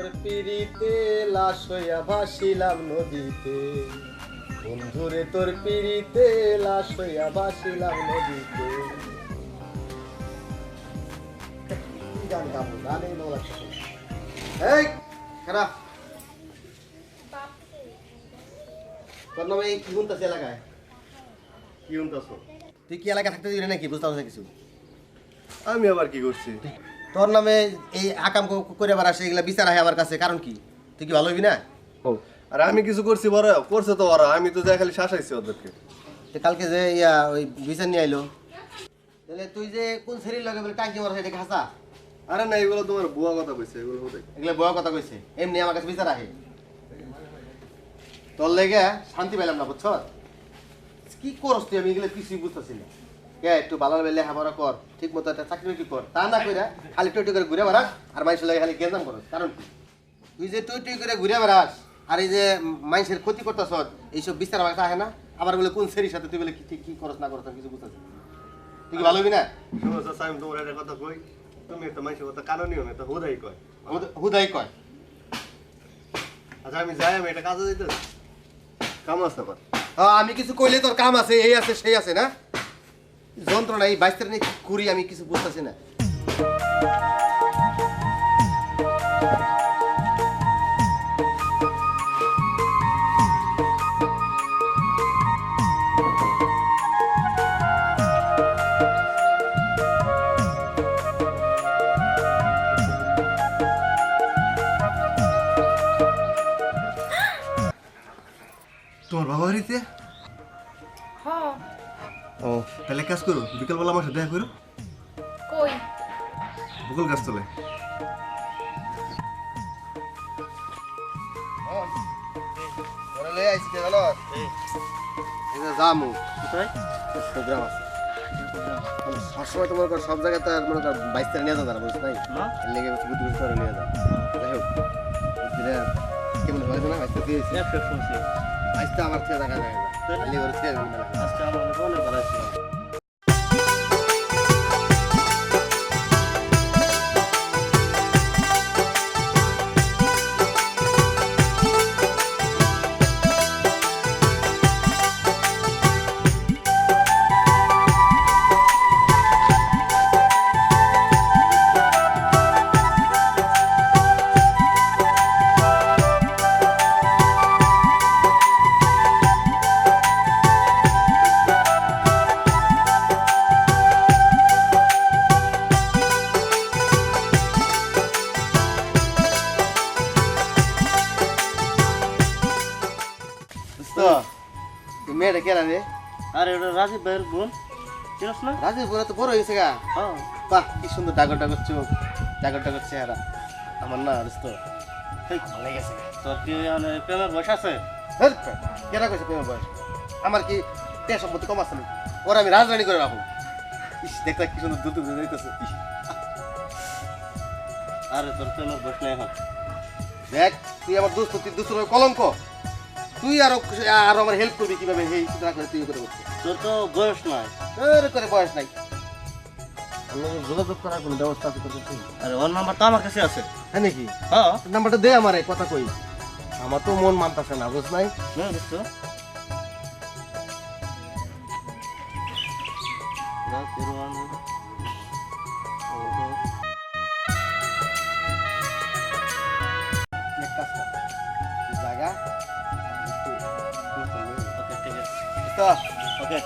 তোর পিড়িতে লাশ হইয়া ভাসিলাম নদীতে। বন্ধুরে তোর পিড়িতে লাশ হইয়া ভাসিলাম নদীতে। গান গাবো এই খারাপ। তোর নামে কি শুনতেছে এলাকায়? কি শুনতেছ? তুই কি এলাকায় থাকতে দিবি নাকি? বুঝতে কিছু। আমি আবার কি করছি? তোর নামে এই আকাম করে বেড়াস এগুলা বিচার হয় আমার কাছে কারণ কি? তুই কি ভালো হবি না? ও। আর আমি কিছু করছি বড় করছে তো ওরা আমি তো যা খালি শাসাইছি ওদেরকে। কালকে যে ইয়া ওই বিচার নিয়ে আইলো। তাহলে তুই যে কোন শরীর লাগে বলে টাঙ্কি মারা সেটাকে হাসা? আরে না এগুলো তোমার বুয়া কথা কইছে এগুলো হতে এগুলো বয়া কথা কইছে এমনি আমার কাছে বিচার আহে। তোর লেগে শান্তি পেলাম না বুঝছ? কি করস তুই? আমি এগুলো কিছুই বুঝতেছি না। কে একটু ভালো লেখাপড়া কর ঠিক মতো একটা চাকরি বাকরি কর তা না কইরা খালি টুই করে ঘুরে বেড়াস আর মানুষের লাগে খালি গেজাম করস কারণ তুই যে টুই টুই করে ঘুরে বেড়াস আর এই যে মানুষের ক্ষতি করতেছ এইসব বিচার আমার কাছে না? আবার বলে কোন সেরির সাথে তুই বলে কি করস না করস কিছু বুঝতেছি তুই কি ভালো হবি না? আমি তোমার একটা কথা কই তুমি একটা মানুষের কথা নিও না তো হুদাই কয়। হুদ- হুদাই কয়। আচ্ছা আমি যাই আমি একটা কাজে দিতে কাম আছে হ্যাঁ, আমি কিছু কইলে তোর কাম আছে এই আছে সেই আছে না? যন্ত্রণা এই বাইশ তারিখ করি আমি কিছু বুঝতেছি না। যামু প্রোগ্রাম আছে। সবসময় তো মনে কর সব জায়গায় তো মনে কর বাইশ তারিখ নিয়ে যাবে না বুঝছ নাই? লেগে বুদ্ধি বুদ্ধি করে নিয়ে যাও যাই হোক কেমন হয়েছে না? বাইশটা দিয়েছি। বাইশটা আমার থেকে দেখা যায় না। আজকে আমার মেলা। দোস্ত, বোন চিনস না? রাজীব বোনা তো বড় হয়েছে গা। হ্যাঁ। বাহ কি সুন্দর ডাগর ডাগর চোখ ডাগর ডাগর চেহারা আমার না ভালো তোর কি প্রেমের বয়স আছে? হের, কেনা কইছে প্রেমের বয়স? আমার কি তে সম্পত্তি কম আছে নাকি? ওর আমি রাজরানী করে রাখব। ইস দেখতে কি সুন্দর দুধ আরে তোর প্রেমের বয়স নেই দেখ তুই আমার দোস্ত তুই দোস্ত কলঙ্ক? তুই আরও আরও আমার হেল্প করবি কীভাবে? এই চিন্তা করে তুই করে করছিস তোর তো বয়স নাই। এর করে বয়স নাই। যোগাযোগ করার কোনো ব্যবস্থা আছে তোর কাছে? আরে ওর নাম্বার তো আমার কাছে আছে। হ্যাঁ নাকি? হ্যাঁ। নাম্বারটা দে আমারে কথা কই। আমার তো মন মানতাছে না বুঝ নাই? না বুঝছ। এক মধু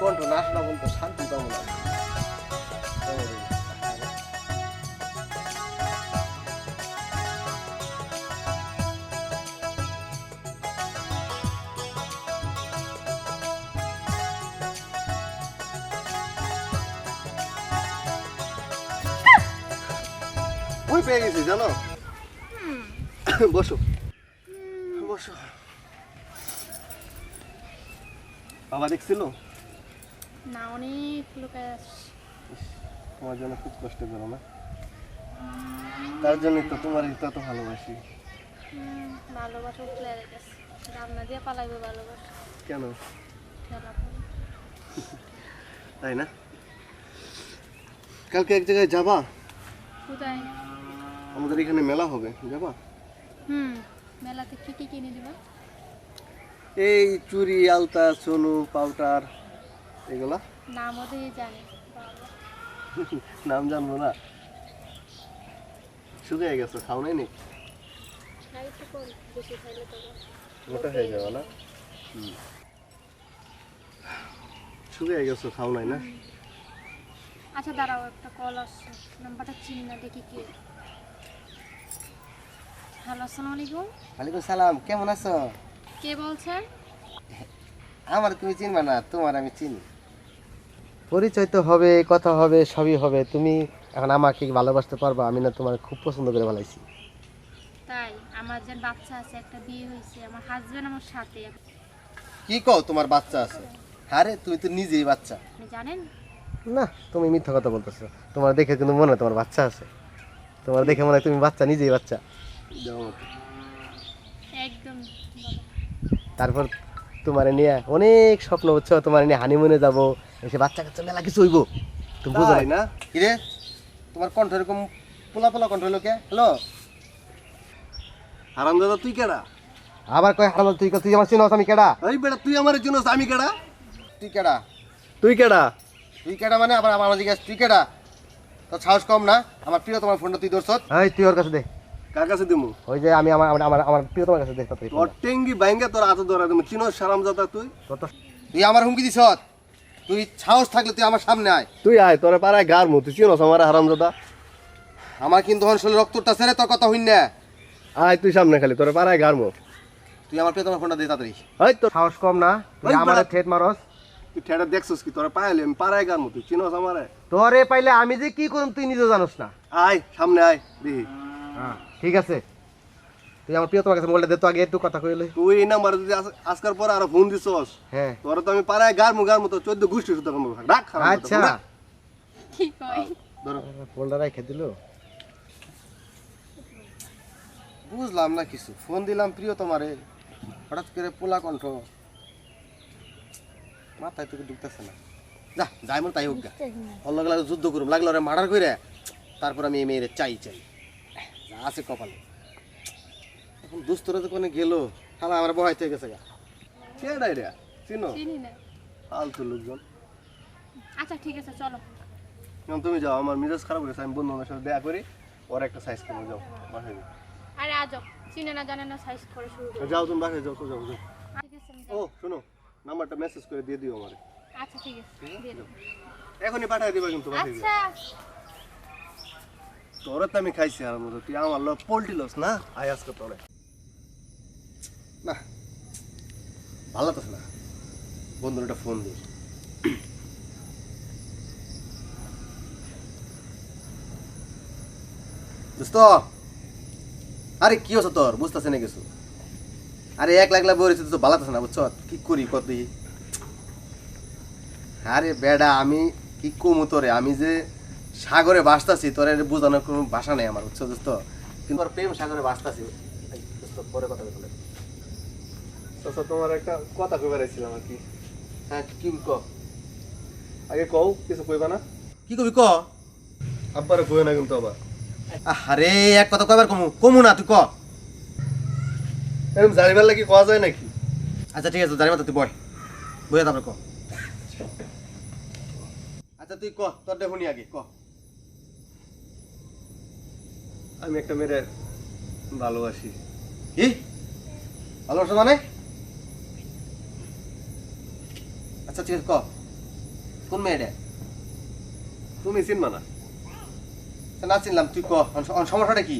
কণ্ঠ না বলতো শান্তি পাবো না ওই পেয়ে গেছি জানো? বসো। বসো। বাবা দেখছিল? না অনেক লোকায় তোমার জন্য খুব কষ্ট করো না। তার জন্যই তো তোমার তো ভালোবাসি। ভালোবাসা উঠলে গেছে রান্না দিয়ে পালাইবে ভালোবাসা। কেন? তাই না? কালকে এক জায়গায় যাবা? কোথায়? আমাদের এখানে মেলা হবে যাবা? হুম মেলাতে কি কি কিনে দিবা? এই চুড়ি আলতা সোনু পাউডার এগুলা? নামও দিয়ে জানি। নাম জানব না। শুকিয়ে গেছো খাও নাই নাকি? মোটা হয়ে যাবে না? শুকিয়ে গেছো খাও নাই না? আচ্ছা দাঁড়াও একটা কল আসছে। নাম্বারটা চিনি না দেখি কে। হ্যালো আসসালামু আলাইকুম। ওয়ালাইকুম সালাম কেমন আছো? কে বলছেন? আমার তুমি চিনবা না তোমার আমি চিনি। পরিচয় তো হবে কথা হবে সবই হবে। তুমি এখন আমাকে ভালোবাসতে পারবা আমি না তোমার খুব পছন্দ করে ভালাইছি। তাই আমার যে বাচ্চা আছে একটা বিয়ে হয়েছে আমার হাজবেন্ড আমার সাথে। কি কও তোমার বাচ্চা আছে? আরে তুমি তো নিজেই বাচ্চা। আপনি জানেন? না তুমি মিথ্যা কথা বলতেছো। তোমার দেখে কিন্তু মনে হয় তোমার বাচ্চা আছে। তোমার দেখে মনে হয় তুমি বাচ্চা নিজেই বাচ্চা। একদম। তারপর তোমার নিয়ে অনেক স্বপ্ন বুঝছ? তোমার নিয়ে হানিমুনে যাব এসে বাচ্চা কাচ্চা মেলা কিছু হইব তুমি বুঝো তাই না? কিরে তোমার কণ্ঠ এরকম পোলা পোলা কণ্ঠ হলো কে? হ্যালো? হারাম দাদা তুই কেডা? আবার কয় হারাম তুই তুই আমার চিনস আমি কেডা? ওই বেটা তুই আমার জন্য আমি কেডা? তুই কেডা? তুই কেডা? তুই কেডা মানে? আবার আমার জিজ্ঞাসা তুই কেডা? তো সাহস কম না? আমার প্রিয় তোমার ফোনটা তুই ধরছ এই তুই ওর কাছে দে। কার কাছে দিমু? ওই যে আমি আমার আমার কাছে দে তাড়াতাড়ি তোর টেঙ্গি বাইঙ্গা তোর হাতে ধরা দিমু। চিনো সারাম তুই? তুই আমার হুমকি দিছ? তুই সাহস থাকলে তুই আমার সামনে আয়। তুই আয় তোরে পাড়ায় গার মু তুই চিনোস আমার হারাম দাদা আমার কিন্তু রক্তটা সেরে তোর কথা হইন না। আয় তুই সামনে খালি তোরে পাড়ায় গার মু। তুই আমার প্রিয়তমার ফোনটা দে তাড়াতাড়ি। তোর সাহস কম না তুই আমার ঠেট মারস। তুই ঠেটা দেখছস কি? তোরে পাইলে আমি পাড়ায় গার মু তুই চিনোস আমারে। তোরে পাইলে আমি যে কি করুম তুই নিজে জানোস না। আয় সামনে আয় দেখি। ঠিক আছে। তুই আমার প্রিয় তোমার কাছে মোবাইলটা দে তো আগে একটু কথা কইলে। তুই এই নাম্বার যদি আজকার পর আরও ফোন দিছস হ্যাঁ। তোরে তো আমি পাড়ায় গার মু গার মু তো চোদ্দ গোষ্ঠী সুদ্ধা করব ডাক হারাম আচ্ছা। কি ধরো। ফোনটা রেখে দিল। বুঝলাম না কিছু। ফোন দিলাম প্রিয় তোমারে। হঠাৎ করে পোলা কণ্ঠ। মাথায় তোকে ঢুকতেছে না। যা যাই মন তাই হোক গা। অল্লাহ লাগলে যুদ্ধ করুম। লাগল ওরে মার্ডার করে তারপর আমি এই মেয়েরে চাই চাই। যা আছে কপালে। এখন দুস্তরা তো কোনে গেল? তাহলে আমার বহাইতে গেছে গা। কেডা রে? চিনো? চিনি না। ফালতু লোকজন। আচ্ছা ঠিক আছে চলো। এখন তুমি যাও আমার মিজাজ খারাপ হয়েছে আমি বন্ধু সাথে দেখা করি ওর একটা সাইজ করে যাও বাসায় যাও। আরে আজব চিনে না জানে না সাইজ করে শুরু করো। যাও তুমি বাসায় যাও তো যাও যাও। ও। শোনো নাম্বারটা মেসেজ করে দিয়ে দিও আমার। আচ্ছা ঠিক আছে দিয়ে দেবো। এখনই পাঠিয়ে দিবা কিন্তু বাসায় আচ্ছা। তোরা তো আমি খাইছি আর মতো, তুই আমার লোক পোল্ট্রি লস না? আয় আজকে তোরে। না, ভালো লাগতেছে না। বন্ধুর একটা ফোন দিই দোস্ত, আরে কি হচ্ছে তোর? বুঝতেছে না কিছু। আরে এক লাখ লাখ বলেছি তো ভালো না, বুঝছ? কি করি কত আরে বেডা, আমি কি কমু তোরে? আমি যে সাগরে বাসতাছি তোর বোঝানোর কোনো ভাষা নেই আমার বুঝছ দোস্ত? কিন্তু প্রেম সাগরে বাসতাছি এই, পরে কথা বলে তো তোমার একটা কথা কইবার আইছিলাম আর কি। হ্যাঁ কি ক আগে কও কিছু কইবা না? কি কবি ক আব্বারে কই না কিন্তু আবার। আরে এক কথা কয়বার কমু কমু না তুই ক। এরকম জানিবার লাগি কওয়া যায় নাকি? আচ্ছা ঠিক আছে জানি তুই বয় বইয়া তারপরে ক। আচ্ছা তুই ক তোর দেখুনি আগে ক। আমি একটা মেয়ের ভালোবাসি। কি? ভালোবাসো মানে? আচ্ছা ঠিক আছে ক? কোন মেয়েটা তুমি চিনবা না। আচ্ছা, না চিনলাম তুই ক? সমস্যাটা কি?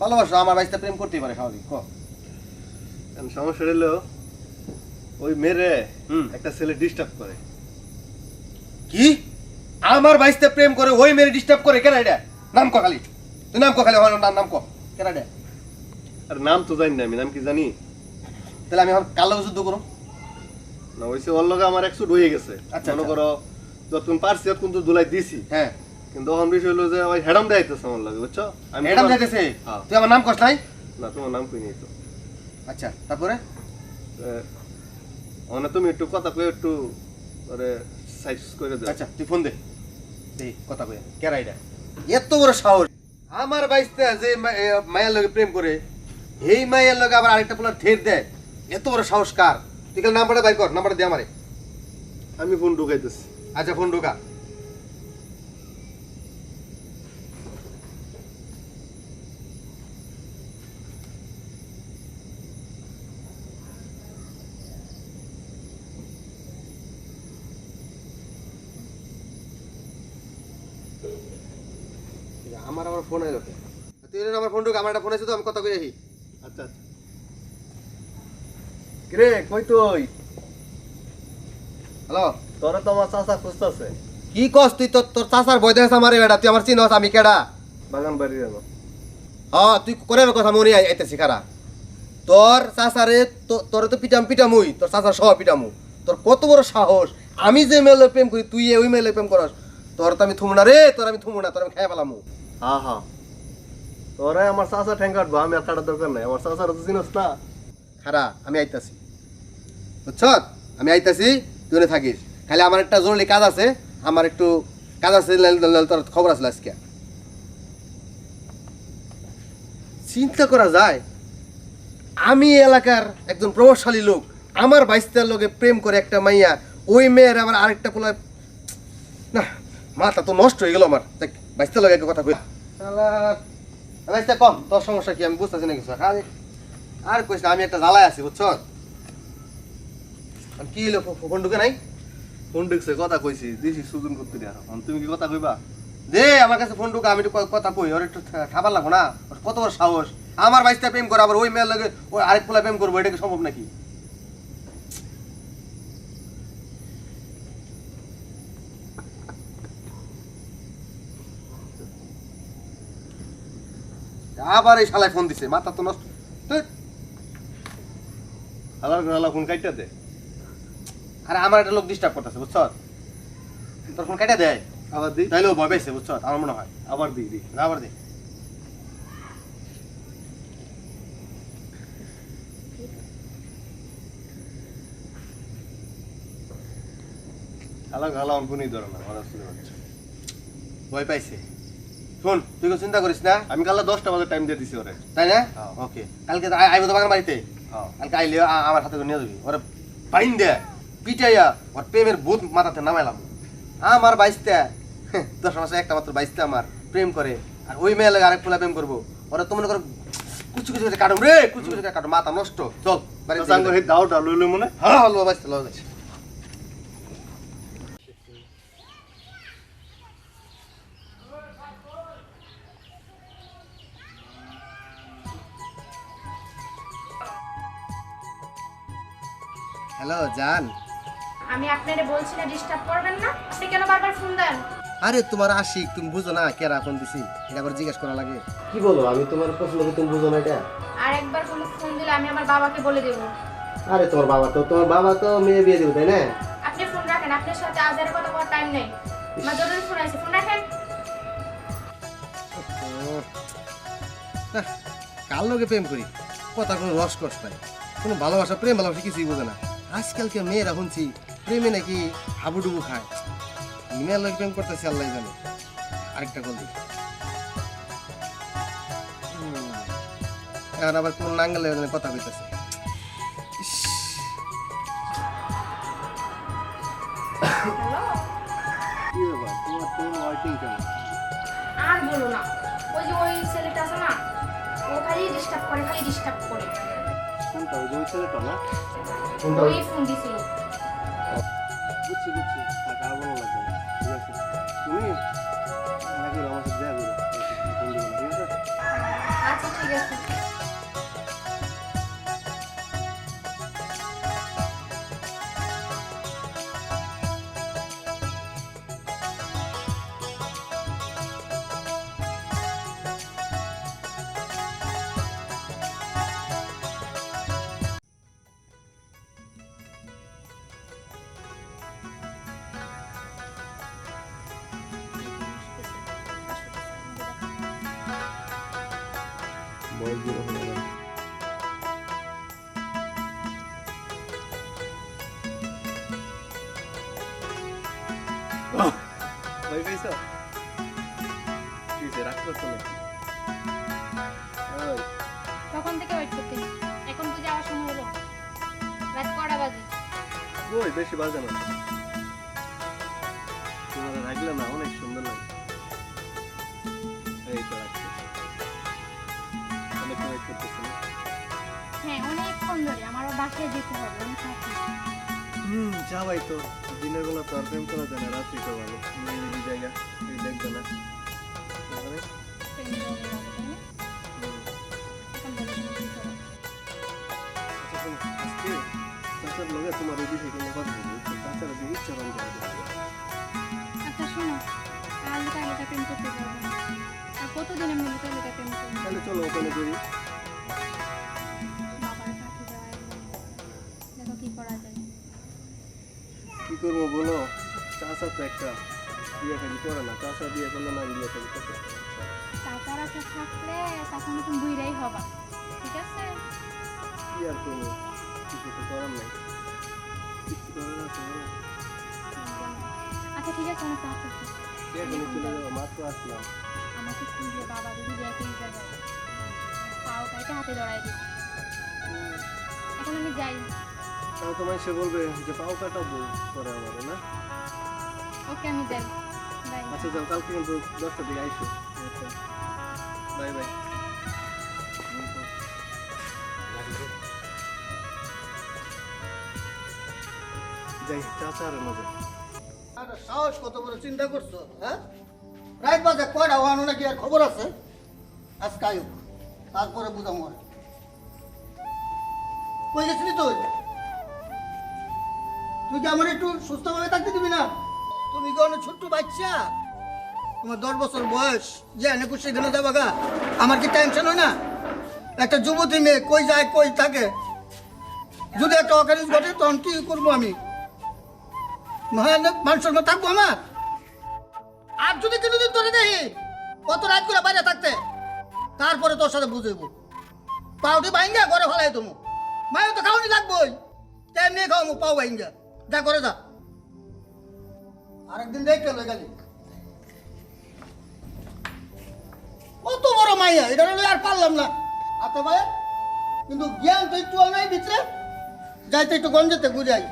ভালোবাসো আমার বাইসটা প্রেম করতেই পারে স্বাভাবিক ক? সমস্যা হলো ওই মেয়েরে। একটা ছেলে ডিস্টার্ব করে। কি? আমার বাইসতে প্রেম করে ওই মেরে ডিস্টার্ব করে কেন এটা? নাম ক খালি। তুই নাম ক খালি নাম নাম ক কেন এটা আর নাম তো জানি না আমি নাম কি জানি? তাহলে আমি এখন কালো যুদ্ধ করো না ওইসে ওর লগে আমার একশো গেছে। আচ্ছা, মনে আচ্ছা। করো যতক্ষণ পারছি ততক্ষণ তো দুলাই দিছি। হ্যাঁ। কিন্তু বিষয় হলো যে ওই হেডাম দেখাইতেছে আমার লাগে বুঝছ? ম্যাডাম তোমার- যাইতেছে হ্যাঁ। তুই আমার নাম কস নাই? না তোমার নাম কই নেই তো? আচ্ছা তারপরে? মানে তুমি একটু কথা কয়ে একটু সাইজ করে দাও। আচ্ছা তুই ফোন দে। দেই কথা কই কেরাইডা এত বড় সাহস। আমার বাইসতে যে মায়ের লগে প্রেম করে এই মায়ের লগে আবার আরেকটা পোলা ঠের দেয়। এত বড় সাহস কার তুই কাল নাম্বারটা বাই কর নাম্বারটা দে আমারে। আমি ফোন ঢুকাইতেছি। আচ্ছা ফোন ঢোকা। আমার আবার ফোন আইলো তুই আমার ফোন ঢুক আমার একটা ফোন আছে তো আমি কথা কই আহি আচ্ছা আচ্ছা। কিরে কই তুই? হ্যালো? তোরা তো আমার চাচা খুঁজতেছে। কি কস তুই? তোর তোর চাচার বয় দেখাস আমার বেটা? তুই আমার চিনস আমি কেডা? বাগান বাড়ি যেন হ্যাঁ তুই করে কথা মনে আই- আইতেছি খারা তোর চাচারে তোরে তো পিটাম পিটামুই। তোর চাচার সহ পিটামু। তোর কত বড় সাহস। আমি যে মেলে প্রেম করি তুই ওই মেলে প্রেম করস। তোর তো আমি থুমু না রে তোর আমি থুমু না তোর আমি খাই পেলামু হ্যাঁ হ্যাঁ। তোরা আমার চাচা ঠ্যাং কাটবো আমি আর দরকার নাই। আমার চাচার তো চিনস খারা, আমি আইতাছি। বুঝছ? আমি আইতাছি, তুই থাকিস। খালি আমার একটা জরুরি কাজ আছে। আমার একটু কাজ আছে তোর খবর আসলে আজকে। চিন্তা করা যায়, আমি এলাকার একজন প্রভাবশালী লোক। আমার বাইশটার লোকে প্রেম করে একটা মাইয়া, ওই মেয়ের আবার আরেকটা পোলা না, মাথা তো নষ্ট হয়ে গেল আমার। বাইশটার লোক একটা কথা কই। কম তোর সমস্যা কি? আমি বুঝতেছি না কিছু। আর আর কইস না, আমি একটা জ্বালায় আছি বুঝছ? কি হলো ফো- ফোন ঢুকে নাই? ফোন ঢুকছে কথা কইছি দিছি সুজন করতে তুমি কি কথা কইবা? দে আমার কাছে ফোন ঢুকে আমি একটু কথা কই ওর একটু খাবার লাগবো না? কত বড় সাহস? আমার বাইশটা প্রেম করে আবার ওই মেয়ের লাগে ওই আরেক পোলা প্রেম করব এটা কি সম্ভব নাকি? আবার এই শালায় ফোন দিছে মাথা তো নষ্ট। ফোন কাইটা দে। আরে আমার একটা লোক ডিস্টার্ব করতেছে বুঝছ? তোর ফোন কাটা দেয় আবার দি। তাইলেও ভয় পাইছে বুঝছ? আমার মনে হয়। আবার দি দি। আবার দে। ধরে না ভয় পাইছে। শোন তুই কোনো চিন্তা করিস না আমি কাল দশটা বাজে টাইম দিয়ে দিছি ওরে। তাই না? হ্যাঁ। ওকে কালকে আইবো তো বাগান বাড়িতে। হ্যাঁ। কালকে আইলে আমার হাতে নিয়ে যাবি। ওরা পাইন দে পিটাইয়া ওর প্রেমের ভূত মাথাতে নামাইলাম। আমার বাইশটা দশ মাসে একটা মাত্র বাইশটা আমার প্রেম করে। আর ওই মেয়ে লাগে আরেক পোলা প্রেম করব। ওরা তো মনে করো কুচু কুচু কাটুম রে কুচু কুচু কাটুম মাথা নষ্ট। চল সাঙ্গ হে দাওটা লইলে মনে? হ্যাঁ হলো বাইশটা লো হ্যালো জান আমি আপনারে বলছি না ডিস্টার্ব করবেন না। আপনি কেন বারবার ফোন দেন? আরে তোমার আশিক তুমি বুঝো না কেরা ফোন দিছি। এটা আবার জিজ্ঞেস করা লাগে। কি বলো আমি তোমার পছন্দ করে তুমি বুঝো না এটা? আর একবার কোনো ফোন দিলে আমি আমার বাবাকে বলে দেবো। আরে তোমার বাবা তো তোমার বাবা তো মেয়ে বিয়ে দেবে তাই না? আপনি ফোন রাখেন আপনার সাথে কথা বলার টাইম নেই। আমার জরুরি ফোন আছে ফোন রাখেন। কার লোকে প্রেম করি? কথা কোনো রস কষ্ট নাই। কোনো ভালোবাসা প্রেম ভালোবাসা কিছুই বোঝে না। আজকালকে মেয়েরা শুনছি প্রেমে নাকি হাবুডুবু খায়। মেয়ের লোক প্রেম করতেছি, আল্লাহ জানে। আরেকটা কল এখন আবার কোন নাঙ্গলে কথা কইতেছে। আর বলো না। ওই যে ওই ছেলেটা আছে না, ও খালি ডিস্টার্ব করে, খালি ডিস্টার্ব করে। ফোনটা ওই ওই ছেলেটা না? কোনটা? ওই ফোন দিছিল। বুঝছি বুঝছি। টাকা আর লাগবে ঠিক আছে। তুমি নাকি আমার সাথে দেখা করো ঠিক আছে? আচ্ছা ঠিক আছে। ভয় পেয়েছ তখন থেকে ওয়েট করতেছি। এখন তো যাওয়ার সময় হলো। বাজে? ওই বেশি বাজে না। তোমার লাগলে না অনেক সুন্দর লাগে। এই তো হ্যাঁ অনেকক্ষণ ধরে আমার বাসায় যেতে হবে অনেক হুম যাবাই তো দিনের বেলা তো আর প্রেম করা যায় না রাত্রি তো ভালো নিরিবিলি জায়গা তুই দেখবে না তারপরে? প্রেম করে যাব, তাই না? হুম। এখন বলো তুমি কি করো? আচ্ছা তোমার ওই কোনো কথা? যে আচ্ছা শোনো আর লুকা লুকা প্রেম করতে পারব আর কতদিন আমি লুকা লুকা প্রেম করব তাহলে চলো ওখানে করি করব বলো? চাচা তো একটা বিয়ে খালি করে না। চাচা বিয়ে করলে না বিয়ে খালি করতে চাচার থাকলে তখন তুমি বুইরাই হবা। ঠিক আছে? কি আর করব? কিছু তো করার নাই। কিছু করার আছে আচ্ছা ঠিক আছে আমি কাজ করছি এখনই চলে যাব মাত্র আসলাম। আমাকে বাবা যাবে। পাও কাইটা হাতে ধরাই এখন আমি যাই। তাহলে তোমায় সে বলবে যে পাও কাটা বউ করে আমার না? ওকে আমি যাই। বাই। আচ্ছা যাও কালকে কিন্তু দশটার দিকে আইসো। Bye bye. যাই চাচা আর মজা। সাহস কত বড় চিন্তা করছ হ্যাঁ? রাত বাজে কয়টা ওয়ানো নাকি আর খবর আছে? আজকে আয়ুক তারপরে বুঝাম মরে কই গেছিলি তুই? তুই কি আমার একটু সুস্থভাবে থাকতে দিবি না? তুমি কি অনেক ছোট্ট বাচ্চা? তোমার দশ বছর বয়স। যে এনে খুশি সেখানে যাবা গা। আমার কি টেনশন হয় না? একটা যুবতী মেয়ে কই যায়, কই থাকে? যদি একটা অকারিস ঘটে, তখন কি করব আমি? মানুষের মতো থাকব আমার? আর যদি কোনোদিন ধরে দেখি, কত রাত করে বাইরে থাকতে, তারপরে তোর সাথে বুঝেবো পাউটি বাইঙ্গা ঘরে ফেলাই তুমি মায়ের তো খাওয়ানি লাগবোই। তেমনি খাওয়াবো পাও বাইঙ্গা যা করে যা। আরেকদিন দেখ লই গেলি। কত বড় মাইয়া, এটা লই আর পারলাম না। আতে ভাই, কিন্তু জ্ঞান তো একটু নাই ভিতরে। যাইতে একটু গঞ্জেতে ঘুরে আই